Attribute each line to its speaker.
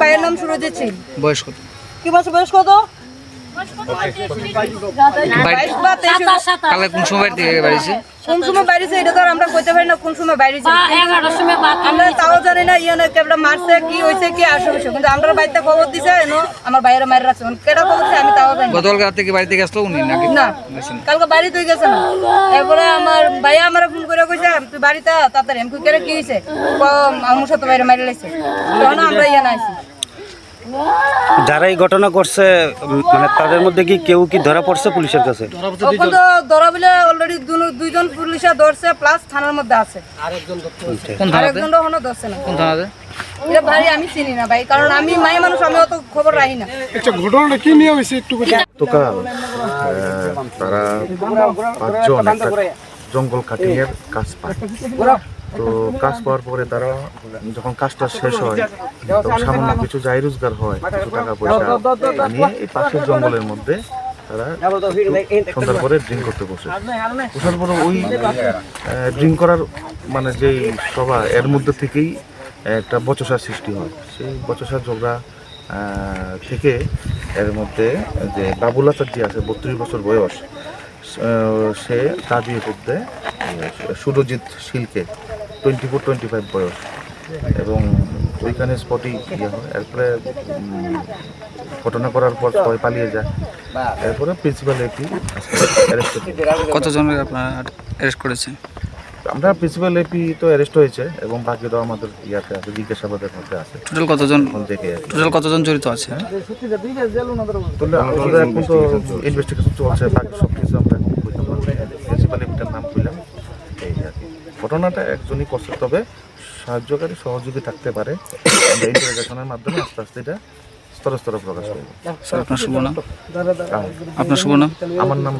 Speaker 1: ভাইয়ের নাম সুরজিৎ সিং।
Speaker 2: বয়স কত?
Speaker 1: কি বছর বয়স কত?
Speaker 2: কোন সময় বাড়ি বাড়িছে?
Speaker 1: কোন সময় বাইরেছে এটা তো আমরা কইতে পারি না কোন সময় বাইরেছে আমরা তাও জানি না ইয়ে না কেবলা মারছে কি হয়েছে কি কিন্তু আমরা বাড়িতে খবর দিছে এনো আমার বাইরে মারি রাখছে কেটা খবর দিছে আমি তাও জানি না।
Speaker 2: গতকাল রাত থেকে বাড়ি থেকে উনি নাকি?
Speaker 1: না কালকে বাড়ি তুই গেছে না। এরপরে আমার ভাইয়া আমার ফোন করে কইছে তুই বাড়িতে তাড়াতাড়ি। আমি কি হয়েছে আমার সাথে বাইরে মারি লাইছে। তখন আমরা ইয়ে না আইছি
Speaker 3: যারা এই ঘটনা করছে মানে তাদের মধ্যে কি কেউ কি ধরা পড়ছে পুলিশের কাছে?
Speaker 1: ধরা বলে অলরেডি দুইজন। পুলিশে ধরছে প্লাস থানার মধ্যে আছে।
Speaker 2: কোন
Speaker 1: ধরছে না।
Speaker 2: কোন থানাতে?
Speaker 1: ভাই আমি চিনি না ভাই কারণ আমি মায়ের মানুষ আমি অত খবর রাখি না।
Speaker 4: আচ্ছা ঘটনাটা কি নিয়ে হয়েছে একটু বলি।
Speaker 5: তারা পাঁচজন জঙ্গল কাটিংয়ের কাজ পায়। তো কাজ পাওয়ার পরে তারা যখন কাজটা শেষ হয় তখন সামান্য কিছু যাই রোজগার হয় কিছু টাকা পয়সা নিয়ে এই পাশের জঙ্গলের মধ্যে তারা সন্ধ্যার পরে ড্রিঙ্ক করতে বসে। বসার পরে ওই ড্রিঙ্ক করার মানে যেই সভা এর মধ্যে থেকেই একটা বচসার সৃষ্টি হয়। সেই বচসার ঝগড়া থেকে এর মধ্যে যে বাবুল আচার যে আছে বত্রিশ বছর বয়স সে তা বিয়ে করতে সুরজিৎ শিলকে টোয়েন্টি ফোর টোয়েন্টি ফাইভ বয়স। এবং ওইখানে স্পটই ইয়ে হয়। এরপরে ঘটনা করার পর সবাই পালিয়ে যায়। এরপরে প্রিন্সিপাল এপি অ্যারেস্ট
Speaker 2: কতজনের আপনারা অ্যারেস্ট করেছেন?
Speaker 5: আমরা প্রিন্সিপাল এপি তো অ্যারেস্ট হয়েছে এবং বাকি বাকিরাও আমাদের ইয়াতে আছে জিজ্ঞাসাবাদের মধ্যে আছে।
Speaker 2: টোটাল কতজন
Speaker 5: থেকে
Speaker 2: টোটাল কতজন জড়িত আছে?
Speaker 5: আমাদের এখন তো ইনভেস্টিগেশন চলছে বাকি সব কিছু আমরা প্রিন্সিপাল এপিটার নাম পেলাম এই আর কি ঘটনাটা একজনই করছে তবে সাহায্যকারী সহযোগী থাকতে পারে। আমরা মাধ্যমে আস্তে আস্তে এটা স্তরে স্তরে প্রকাশ করব।
Speaker 2: স্যার আপনার শুভ নাম? আপনার শুভ নাম?
Speaker 5: আমার নাম।